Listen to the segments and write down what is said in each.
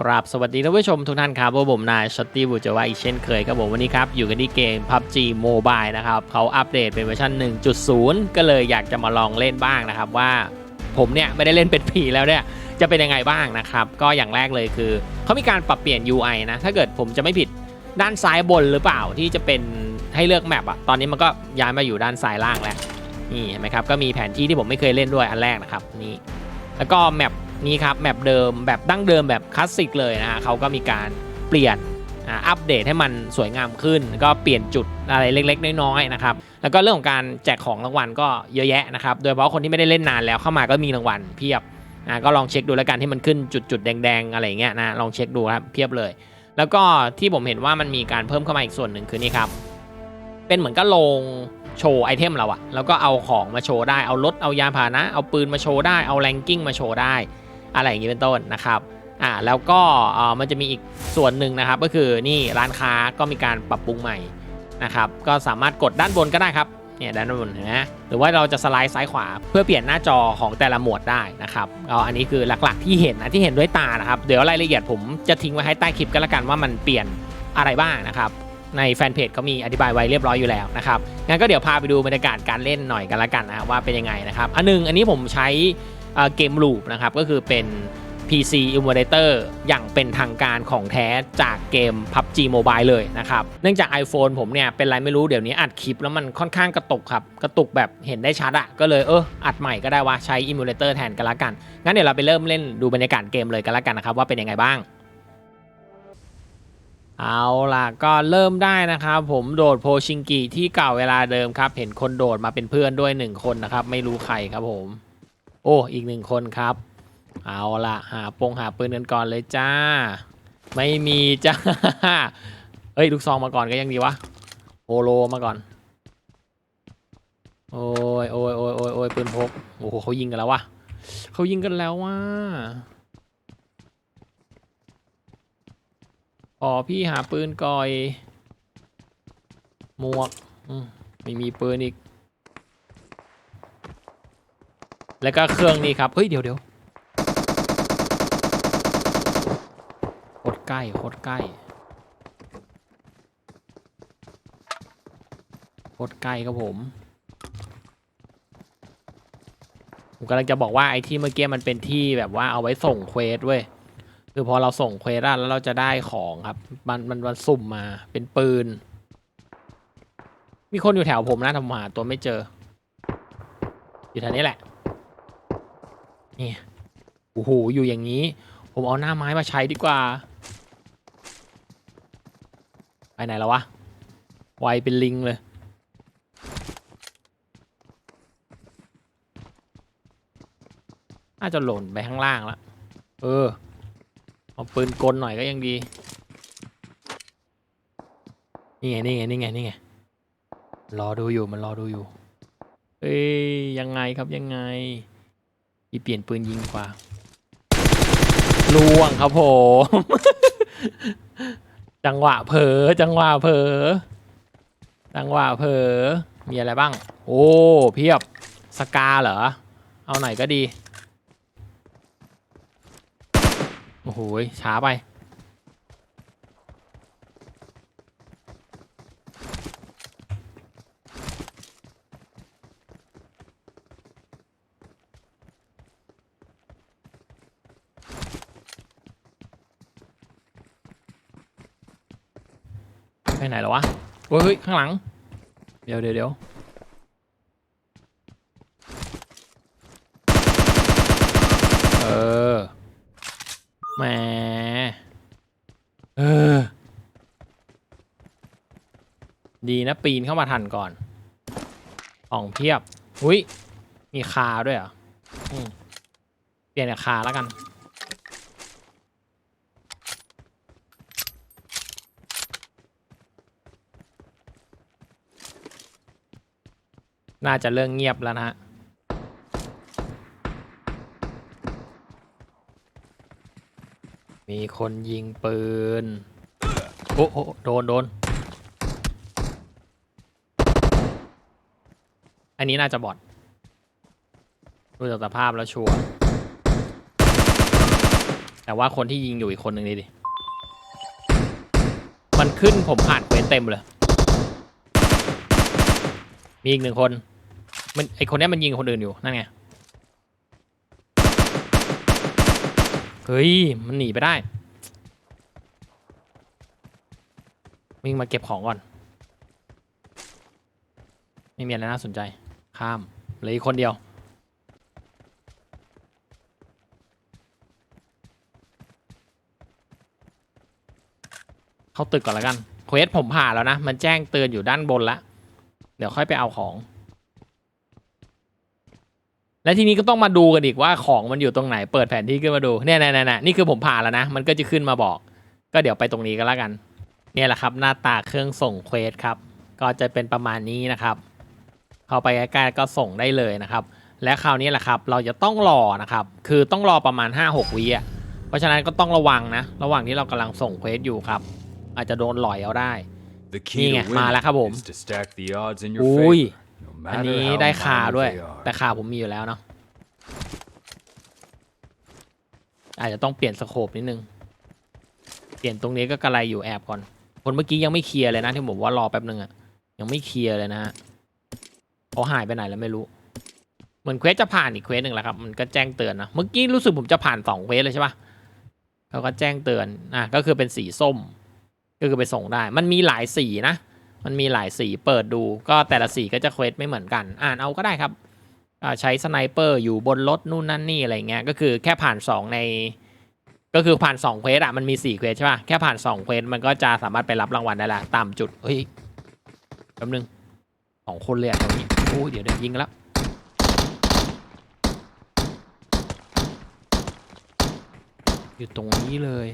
กราบสวัสดีท่านผู้ชมทุกท่านครับว่าผมนายชัตตี้บูจวาอีกเช่นเคยครับผมวันนี้ครับ อยู่กันที่เกม PUBG Mobile นะครับเขาอัปเดตเป็นเวอร์ชัน1.0 ก็เลยอยากจะมาลองเล่นบ้างนะครับว่าผมเนี่ยไม่ได้เล่นเป็นผีแล้วเนี่ยจะเป็นยังไงบ้างนะครับ ก็อย่างแรกเลยคือ เขามีการปรับเปลี่ยน UI นะ ถ้าเกิดผมจะไม่ผิดด้านซ้ายบนหรือเปล่าที่จะเป็นให้เลือกแมปอะตอนนี้มันก็ย้ายมาอยู่ด้านซ้ายล่างแล้วนี่เห็นไหมครับก็มีแผนที่ที่ผมไม่เคยเล่นด้วยอันแรกนะครับนี่แล้วก็แมป นี้ครับแมปเดิมแบบดั้งเดิมแบบคลาสสิกเลยนะฮะเขาก็มีการเปลี่ยนอัปเดตให้มันสวยงามขึ้น ก็เปลี่ยนจุดอะไรเล็ก ๆ น้อยๆนะครับแล้วก็เรื่องของการแจกของรางวัลก็เยอะแยะนะครับโดยเฉพาะคนที่ไม่ได้เล่นนานแล้วเข้ามาก็มีรางวัลเพียบอ่าก็ลองเช็คดูแล้วกันที่มันขึ้นจุดๆแดงๆอะไรเงี้ยนะลองเช็คดูครับเพียบเลย แล้วก็ที่ผมเห็นว่ามันมีการเพิ่มเข้ามาอีกส่วนหนึ่งคือนี่ครับเป็นเหมือนก็ลงโชว์ไอเทมเราอะแล้วก็เอาของมาโชว์ได้เอารถเอายานพาหนะ เอาปืนมาโชว์ได้เอาแรงกิ้งมาโชว์ได้ อะไรอย่างนี้เป็นต้นนะครับอ่าแล้วก็เอ่อมันจะมีอีกส่วนหนึ่งนะครับ ก็คือนี่ร้านค้าก็มีการปรับปรุงใหม่นะครับก็สามารถกดด้านบนก็ได้ครับเนี่ยด้านบนเห็นไหมหรือว่าเราจะสไลด์ซ้ายขวาเพื่อเปลี่ยนหน้าจอของแต่ละหมวดได้นะครับก็อันนี้คือหลักๆที่เห็นนะที่เห็นด้วยตานะครับเดี๋ยวรายละเอียดผมจะทิ้งไว้ให้ใต้คลิปก็แล้วกันว่ามันเปลี่ยนอะไรบ้างนะครับในแฟนเพจเขามีอธิบายไว้เรียบร้อยอยู่แล้วนะครับงั้นก็เดี๋ยวพาไปดูบรรยากาศการเล่นหน่อยกันละกันนะว่าเป็นยังไงนะครับอันหนึงอันนี้ผมใช้ เกมลูปนะครับก็คือเป็น PC Emulator อย่างเป็นทางการของแท้จากเกม PUBG Mobile เลยนะครับ เนื่องจาก iPhone ผมเนี่ย เป็นไรไม่รู้เดี๋ยวนี้อัดคลิปแล้วมันค่อนข้างกระตุกครับ กระตุกแบบเห็นได้ชัดอะก็เลยเอออัดใหม่ก็ได้ว่าใช้ Emulator แทนกันละกัน งั้นเดี๋ยวเราไปเริ่มเล่นดูบรรยากาศเกมเลยกันละกันนะครับ ว่าเป็นยังไงบ้าง เอาล่ะก็เริ่มได้นะครับ ผมโดดโพชิงกิที่เก่าเวลาเดิมครับ เห็นคนโดดมาเป็นเพื่อนด้วยหนึ่งคนนะครับไม่รู้ใครครับผม โอ้อีกหนึ่งคนครับ เอาละหาปงหาปืนกันก่อนเลยจ้า ไม่มีจ้าเฮ้ยลูกซองมาก่อนก็ยังดีวะโอโลมาก่อน โอ้ยโอ้ยโอ้ยโอ้ยโอ้ยปืนพกโอ้โหเขายิงกันแล้ววะเขายิงกันแล้วว่าอ๋อพี่หาปืนก่อย หมวกอมไม่มีปืนอีก แล้วก็เครื่องนี้ครับ เฮ้ย เดี๋ยวเดี๋ยวโคตรใกล้โคตรใกล้โคตรใกล้ครับผม ผมกำลังจะบอกว่าไอ้ที่เมื่อกี้มันเป็นที่แบบว่าเอาไว้ส่งเควสเว้ย คือพอเราส่งเควสแล้วเราจะได้ของครับ มันมันมันสุ่มมาเป็นปืน มีคนอยู่แถวผมนะทำหาตัวไม่เจอ อยู่แถวนี้แหละ นี่โอ้โหอยู่อย่างนี้ ผมเอาหน้าไม้มาใช้ดีกว่า ไปไหนแล้ววะไวเป็นลิงเลย น่าจะหล่นไปข้างล่างละเออ เอาปืนกลหน่อยก็ยังดี นี่ไง นี่ไง นี่ไง นี่ไง รอดูอยู่ มันรอดูอยู่ เอ้ย ยังไงครับยังไง อีเปลี่ยนปืนยิงกว่าล่วงครับผม จังหวะเผลอจังหวะเผลอจังหวะเผลอมีอะไรบ้าง โอ้เพียบสกาเหรอ เอาไหนก็ดี โอ้โหช้าไป ไหนแล้ววะเฮ้ยเฮ้ยข้างหลัง เดี๋ยวเดี๋ยวเดี๋ยวเออแหมเออ ดีนะปีนเข้ามาทันก่อนอ่องเพียบ อุ้ย มีคาด้วยออืมเปลี่ยนคาแล้วกัน น่าจะเรื่องเงียบแล้วนะฮะมีคนยิงปืน โอ้โหโดนโดน อันนี้น่าจะบอดดูจากสภาพแล้วชัวร์ แต่ว่าคนที่ยิงอยู่อีกคนหนึ่งนี่ดิ มันขึ้นผมผ่านเควสเต็มเลย มีอีกหนึ่งคน มันไอคนเนี้ยมันยิงคนอื่นอยู่นั่นไง เฮ้ย มันหนีไปได้ วิ่งมาเก็บของก่อน ไม่มีอะไรน่าสนใจ ข้ามเหลืออีกคนเดียว เข้าตึกก่อนล้วกัน เควสผมผ่านแล้วนะ มันแจ้งเตือนอยู่ด้านบนละ เดี๋ยวค่อยไปเอาของ และทีนี้ก็ต้องมาดูกันอีกว่าของมันอยู่ตรงไหน เปิดแผนที่ขึ้นมาดู เนี่ยนี่ยนี่นี่คือผมผ่านแล้วนะ มันก็จะขึ้นมาบอก ก็เดี๋ยวไปตรงนี้ก็แล้วกัน เนี่ยแหละครับ หน้าตาเครื่องส่งเควสครับ ก็จะเป็นประมาณนี้นะครับ เข้าไปใกล้ๆก็ส่งได้เลยนะครับ และคราวนี้แหละครับ เราจะต้องรอนะครับ คือต้องรอประมาณ 5-6วิอะเพราะฉะนั้นก็ต้องระวังนะ ระหว่างที่เรากำลังส่งเควสอยู่ครับ อาจจะโดนหลอยเอาได้ The นี่ key ไง to มาแล้วครับผม winning is to stack the odds in your อุ้ย favor, no อัน matter นี้ how ได้คา minor ด้วย they are. แต่คาผมมีอยู่แล้วเนาะอาจจะต้องเปลี่ยนสโคปนิดนึง เปลี่ยนตรงนี้ก็กระไรอยู่แอบก่อน คนเมื่อกี้ยังไม่เคลียร์เลยนะที่ผมว่ารอแป๊บนึงอะยังไม่เคลียร์เลยนะฮะเขาหายไปไหนแล้วไม่รู้ เหมือนเควสจะผ่านอีกเควสหนึ่งแล้วครับ มันก็แจ้งเตือนนะ เมื่อกี้รู้สึกผมจะผ่านสองเควสเลยใช่ปะเขาก็แจ้งเตือน อะก็คือเป็นสีส้ม ก็คือไปส่งได้ มันมีหลายสีนะ มันมีหลายสีเปิดดู ก็แต่ละสีก็จะเควสไม่เหมือนกัน อ่านเอาก็ได้ครับอ่าใช้สไนเปอร์อยู่บนรถนู่นนั่นนี่อะไรเงี้ย ก็คือแค่ผ่านสองใน ก็คือผ่านสองเควสอะมันมีสี่เควสใช่ป่ะ แค่ผ่านสองเควสมันก็จะสามารถไปรับรางวัลได้ละตามจุด เฮ้ยแป๊บนึงสองคนเลยอะตรงนี้โอ้ยเดี๋ยวเดี๋ยวยิงแล้วอยู่ตรงนี้เลย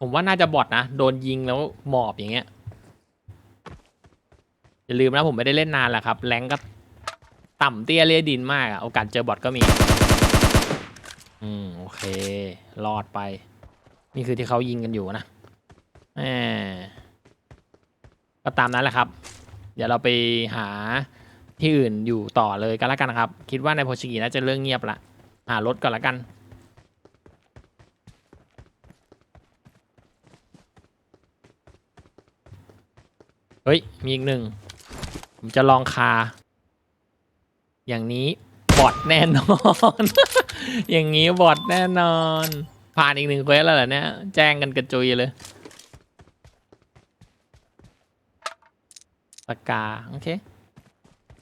ผมว่าน่าจะบอดนะ โดนยิงแล้วหมอบอย่างเงี้ย อย่าลืมนะผมไม่ได้เล่นนานแหละครับ แรงก็ต่ำเตี้ยเลียดินมากอะโอกาสเจอบอทก็มี อืม โอเค รอดไป นี่คือที่เขายิงกันอยู่นะแหมก็ตามนั้นแหละครับ เดี๋ยวเราไปหา ที่อื่นอยู่ต่อเลยกันแล้วกันนะครับ คิดว่าในโพชิกิน่าจะเรื่องเงียบละหารถก่อนละกันเฮ้ยมีอีกหนึ่งผมจะลองคา อย่างนี้บอดแน่นอน อย่างนี้บอดแน่นอน ผ่านอีกหนึ่งเควสแล้วเหรอเนี่ยแจ้งกันกระจุยเลยปากกา โอเค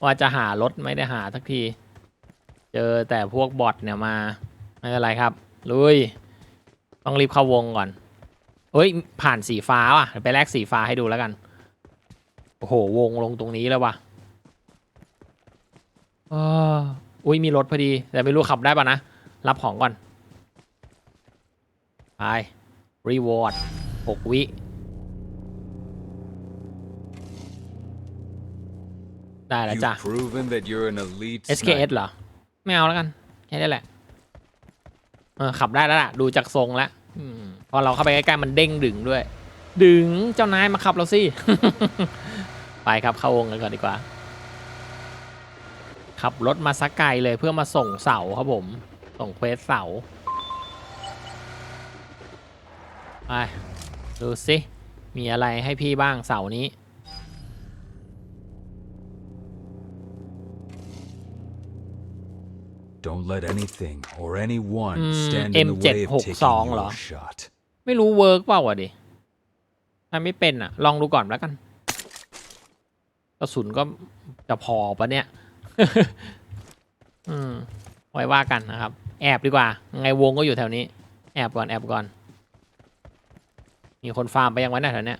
ว่าจะหารถไม่ได้หาสักที เจอแต่พวกบอทเนี่ยมา ไม่เป็นไรครับ ลุย ต้องรีบเข้าวงก่อน เฮ้ย ผ่านสีฟ้าว่ะ ไปแลกสีฟ้าให้ดูแล้วกัน โอ้โห วงลงตรงนี้แล้วว่ะอุ้ยมีรถพอดี แต่ไม่รู้ขับได้ป่ะนะ รับของก่อน ไป รีวอร์ดหกวิ ได้แล้ว You've จ้ะ proven that you're an elite SKS เหรอ ไม่เอาแล้วกัน แค่นี้แหละ เออขับได้แล้วล่ะ ดูจากทรงแล้วอมพอเราเข้าไปใกล้ๆมันเด้งดึงด้วย ดึงเจ้านายมาขับเราสิ ไปครับเข้าวงกันก่อนดีกว่า ขับรถมาสักไกลเลยเพื่อมาส่งเสาครับผม ส่งเควสเสา ไป ดูสิ มีอะไรให้พี่บ้างเสานี้ let anything or anyone อืม stand in the way of taking M762 เหรอ your shot. ไม่รู้เวิร์กเปล่าวะดิถ้าไม่เป็นอะ ลองดูก่อนแล้วกัน กระสุนก็จะพอปะเนี่ย อืมไว้ว่ากันนะครับ แอบดีกว่า ไงวงก็อยู่แถวนี้ แอบก่อน แอบก่อน มีคนฟาร์มไปยังไว้เนี่ยแถวเนี้ย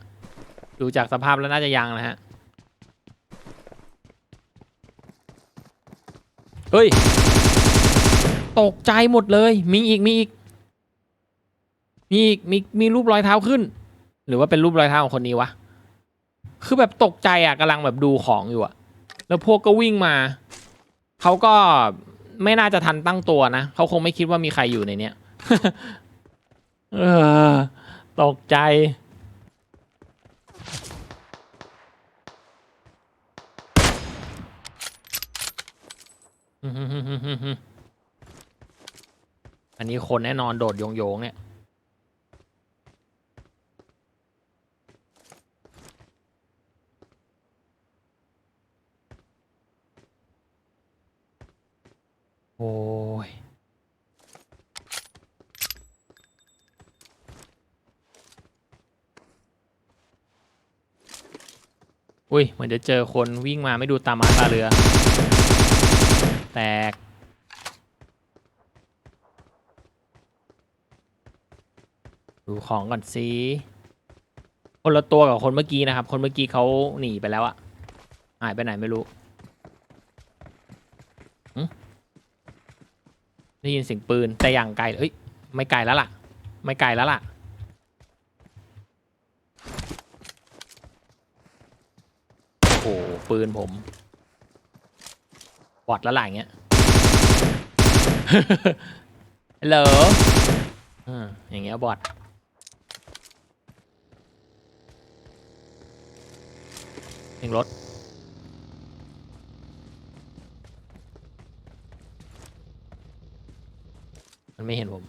ดูจากสภาพแล้วน่าจะยังนะฮะ เฮ้ย ตกใจหมดเลย มีอีกมีอีก มีอีกมีมีรูปรอยเท้าขึ้น หรือว่าเป็นรูปรอยเท้าของคนนี้วะ คือแบบตกใจอะกำลังแบบดูของอยู่อะ แล้วพวกก็วิ่งมา เขาก็ไม่น่าจะทันตั้งตัวนะ เขาคงไม่คิดว่ามีใครอยู่ในเนี้ยเออ ตกใจ อื้อหื อันนี้คนแน่นอนโดดโยงโยงเนี่ย โอ้ย อุ้ยเหมือนจะเจอคนวิ่งมาไม่ดูตามมาตาเรือ แตก ดูของก่อนสิคนละตัวกับคนเมื่อกี้นะครับ คนเมื่อกี้เขาหนีไปแล้วอะหายไปไหนไม่รู้ได้ยินเสียงปืนแต่อย่างไกลเลยเอ้ยไม่ไกลแล้วล่ะ ไม่ไกลแล้วล่ะโอ้โหปืนผมบอดแล้วล่ะอย่างเงี้ยฮัลโหลอ่าอย่างเงี้ยบอด เองรถ มันไม่เห็นผม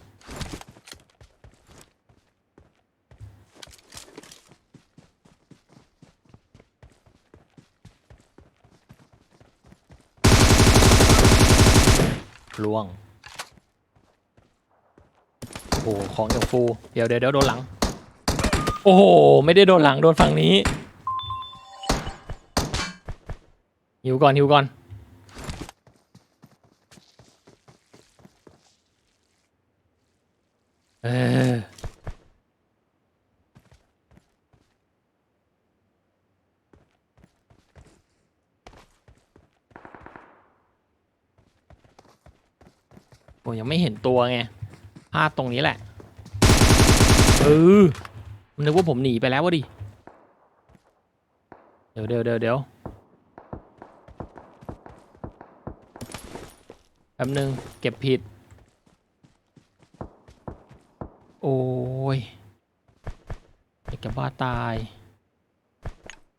ล่วง โอ้โหของอย่างฟู เดี๋ยวเดี๋ยวเดี๋ยวโดนหลัง โอ้โห ไม่ได้โดนหลัง โดนฝั่งนี้ หิวก่อนหิวก่อน เออผมยังไม่เห็นตัวไงพลาดตรงนี้แหละ เออผมนึกว่าผมหนีไปแล้ววะดิ เดี๋ยวเดี๋ยวเดี๋ยวเดี๋ยว แป๊บนึง เก็บผิด โอ้ยอยากจะบ้าตาย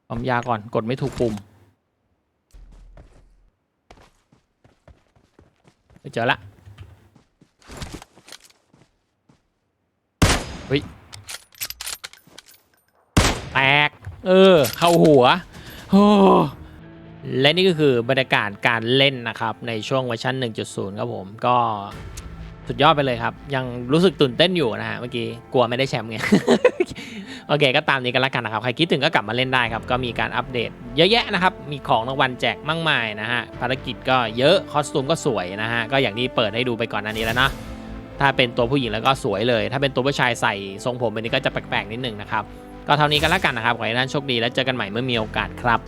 ปั๊มยาก่อน กดไม่ถูกปุ่มไปเจอละ เฮ้ย แตก เออ เข้าหัว โอ้ และนี่ก็คือบรรยากาศการเล่นนะครับ ในช่วงเวอร์ชัน1.0 ครับผมก็สุดยอดไปเลยครับ ยังรู้สึกตื่นเต้นอยู่นะฮะเมื่อกี้กลัวไม่ได้แชมป์ไงโอเค ก็ตามนี้กันแล้วกันนะครับ ใครคิดถึงก็กลับมาเล่นได้ครับ ก็มีการอัปเดตเยอะแยะนะครับ มีของรางวัลแจกมากมายนะฮะภารกิจก็เยอะคอสตูมก็สวยนะฮะก็อย่างที่เปิดให้ดูไปก่อนหน้านี้แล้วนะถ้าเป็นตัวผู้หญิงแล้วก็สวยเลย ถ้าเป็นตัวผู้ชายใส่ทรงผมแบบนี้ก็จะแปลกๆนิดนึงนะครับก็เท่านี้กันแล้วกันนะครับขอให้ท่านโชคดีแล้วเจอกันใหม่เมื่อมีโอกาสครับ